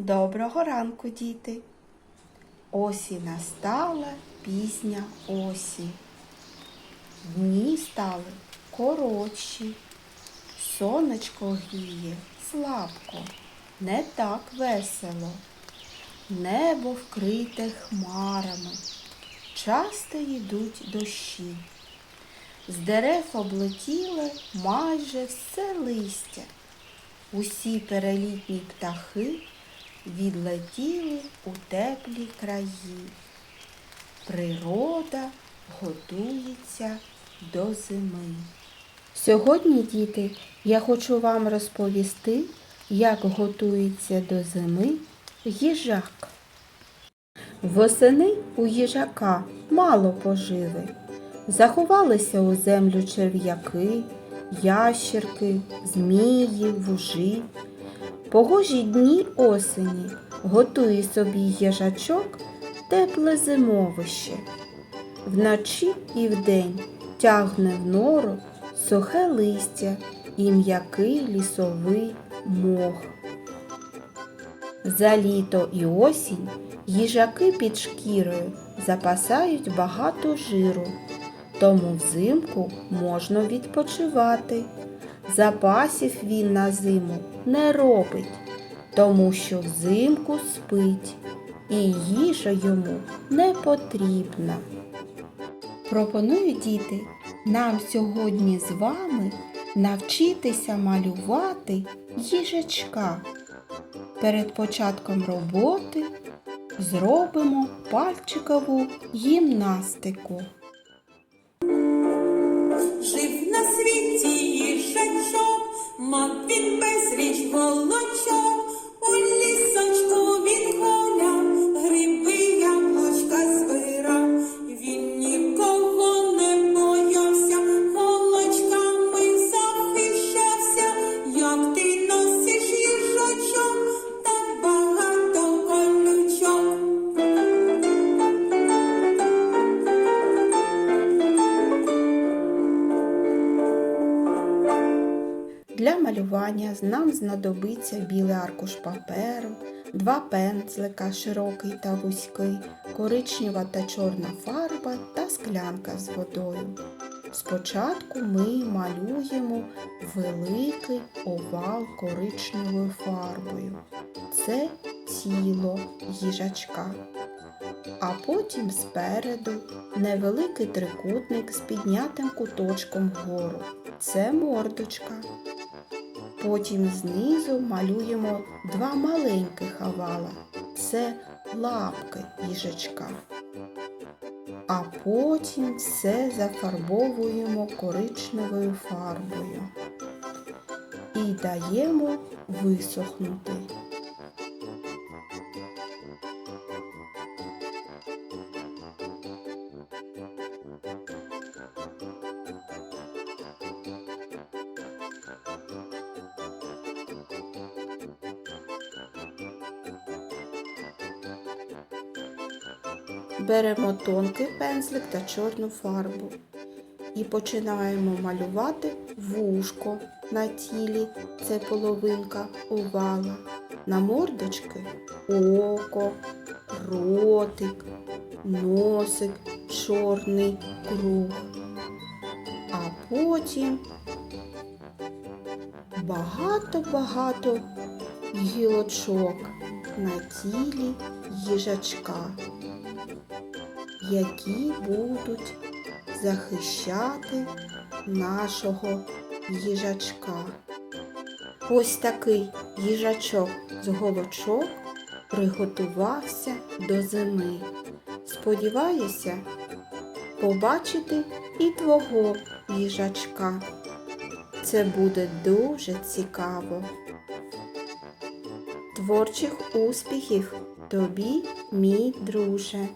Доброго ранку, діти. Ось і настала пізня осінь. Дні стали коротші. Сонечко гріє слабко, не так весело. Небо вкрите хмарами. Часто йдуть дощі. З дерев облетіло майже все листя. Усі перелітні птахи відлетіли у теплі краї. Природа готується до зими. Сьогодні, діти, я хочу вам розповісти, як готується до зими їжак. Восени у їжака мало поживи. Заховалися у землю черв'яки, ящерки, змії, вужі. Погожі дні осені готує собі їжачок тепле зимовище. Вночі і вдень тягне в нору сухе листя і м'який лісовий мох. За літо і осінь їжаки під шкірою запасають багато жиру, тому взимку можна відпочивати. Запасів він на зиму не робить, тому що взимку спить, і їжа йому не потрібна. Пропоную, діти, нам сьогодні з вами навчитися малювати їжачка. Перед початком роботи зробимо пальчикову гімнастику. Мав він безріч волочок, Для малювання нам знадобиться білий аркуш паперу, два пензлика, широкий та вузький, коричнева та чорна фарба та склянка з водою. Спочатку ми малюємо великий овал коричневою фарбою. Це тіло їжачка. А потім спереду невеликий трикутник з піднятим куточком вгору. Це мордочка. Потім знизу малюємо два маленьких овала. Це лапки їжачка. А потім все зафарбовуємо коричневою фарбою і даємо висохнути. Беремо тонкий пензлик та чорну фарбу і починаємо малювати вушко на тілі, це половинка овала, на мордочки око, ротик, носик, чорний круг. А потім багато-багато гілочок на тілі їжачка які будуть захищати нашого їжачка. Ось такий їжачок з голочок приготувався до зими. Сподіваюся побачити і твого їжачка. Це буде дуже цікаво. Творчих успіхів тобі, мій друже!